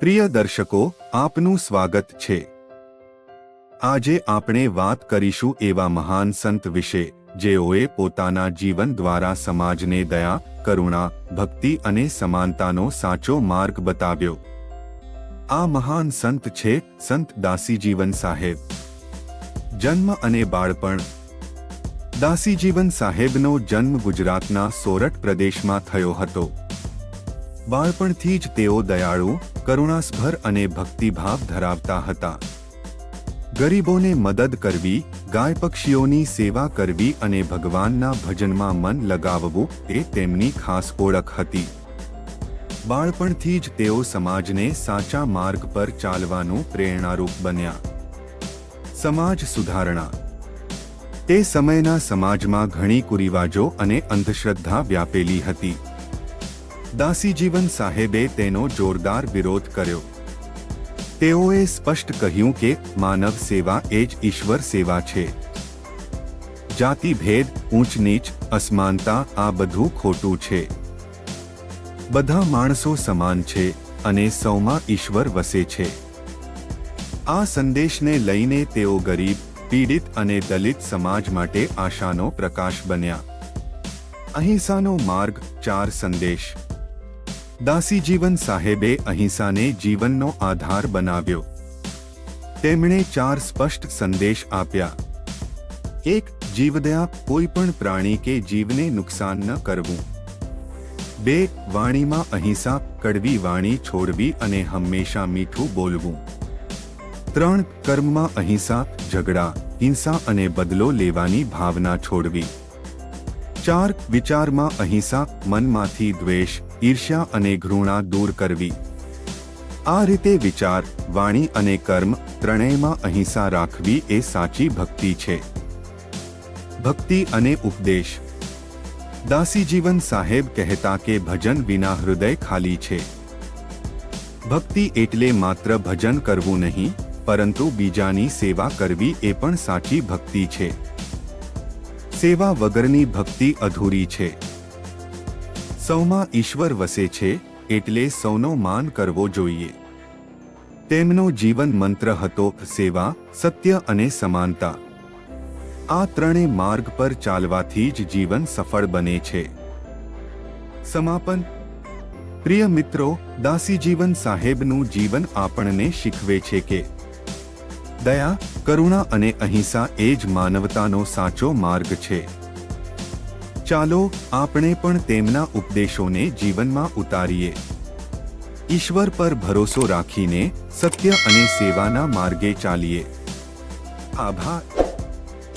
પ્રિય દર્શકો, આપનું સ્વાગત છે. આજે આપણે વાત કરીશું એવા મહાન સંત વિશે, જેઓએ પોતાના જીવન દ્વારા સમાજને દયા, કરુણા, ભક્તિ અને સમાનતાનો સાચો માર્ગ બતાવ્યો. આ મહાન સંત છે સંત દાસીજીવન સાહેબ. જન્મ અને બાળપણ. દાસીજીવન સાહેબનો જન્મ ગુજરાતના સોરઠ પ્રદેશમાં થયો હતો. બાળપણથી જ તેઓ દયાળુ, કરુણાસભર અને ભક્તિભાવ ધરાવતા હતા. ગરીબોને મદદ કરવી, ગાય પક્ષીઓની સેવા કરવી અને ભગવાનના ભજનમાં મન લગાવવું એ તેમની ખાસ ઓળખ હતી. બાળપણથી જ તેઓ સમાજને સાચા માર્ગ પર ચાલવાનું પ્રેરણારૂપ બન્યા. સમાજ સુધારણા. તે સમયના સમાજમાં ઘણી કુરિવાજો અને અંધશ્રદ્ધા વ્યાપેલી હતી. દાસીજીવન સાહેબે તેનો જોરદાર વિરોધ કર્યો. તેઓએ સ્પષ્ટ કહ્યું કે માનવ સેવા એ જ ઈશ્વર સેવા છે. જાતિ ભેદ, ઊંચ નીચ, અસમાનતા આ બધું ખોટું છે. બધા માણસો સમાન છે અને સૌમાં ઈશ્વર વસે છે. આ સંદેશને લઈને તેઓ ગરીબ, પીડિત અને દલિત સમાજ માટે આશાનો પ્રકાશ બન્યા. અહિંસાનો માર્ગ ચાર સંદેશ. દાસીજીવન સાહેબે અહિંસાને જીવનનો આધાર બનાવ્યો. તેમણે ચાર સ્પષ્ટ સંદેશ આપ્યા. એક, જીવદયા કોઈ પણ પ્રાણી કે જીવને નુકસાન ન કરવું. બે, વાણીમાં અહિંસા કડવી વાણી છોડવી અને હંમેશા મીઠું બોલવું. ત્રણ, કર્મમાં અહિંસા, ઝઘડા, હિંસા અને બદલો લેવાની ભાવના છોડવી. ચાર વિચારમાં અહિંસા, મનમાંથી દ્વેષ, ઈર્ષ્યા અને ઘૃણા દૂર કરવી. આ રીતે વિચાર, વાણી અને કર્મ ત્રણેયમાં અહિંસા રાખવી એ સાચી ભક્તિ છે. ભક્તિ અને ઉપદેશ. દાસીજીવન સાહેબ કહેતા કે ભજન વિના હૃદય ખાલી છે. ભક્તિ એટલે માત્ર ભજન કરવું નહીં, પરંતુ બીજાની સેવા કરવી એ પણ સાચી ભક્તિ છે. સેવા વગરની ભક્તિ અધૂરી છે. સૌમાં ઈશ્વર વસે છે, એટલે સૌનો માન કરવો જોઈએ. તેમનો જીવન મંત્ર હતો, સેવા, સત્ય અને સમાનતા. આ ત્રણે માર્ગ પર ચાલવાથી જ જીવન સફળ બને છે. સમાપન. પ્રિય મિત્રો, દાસીજીવન સાહેબનું જીવન આપણને શીખવે છે કે દયા, કરુણા અને અહિંસા એ જ માનવતાનો સાચો માર્ગ છે. ચાલો આપણે પણ તેમના ઉપદેશોને જીવનમાં ઉતારીએ. ઈશ્વર પર ભરોસો રાખીને સત્ય અને સેવાના માર્ગે ચાલીએ. આભાર.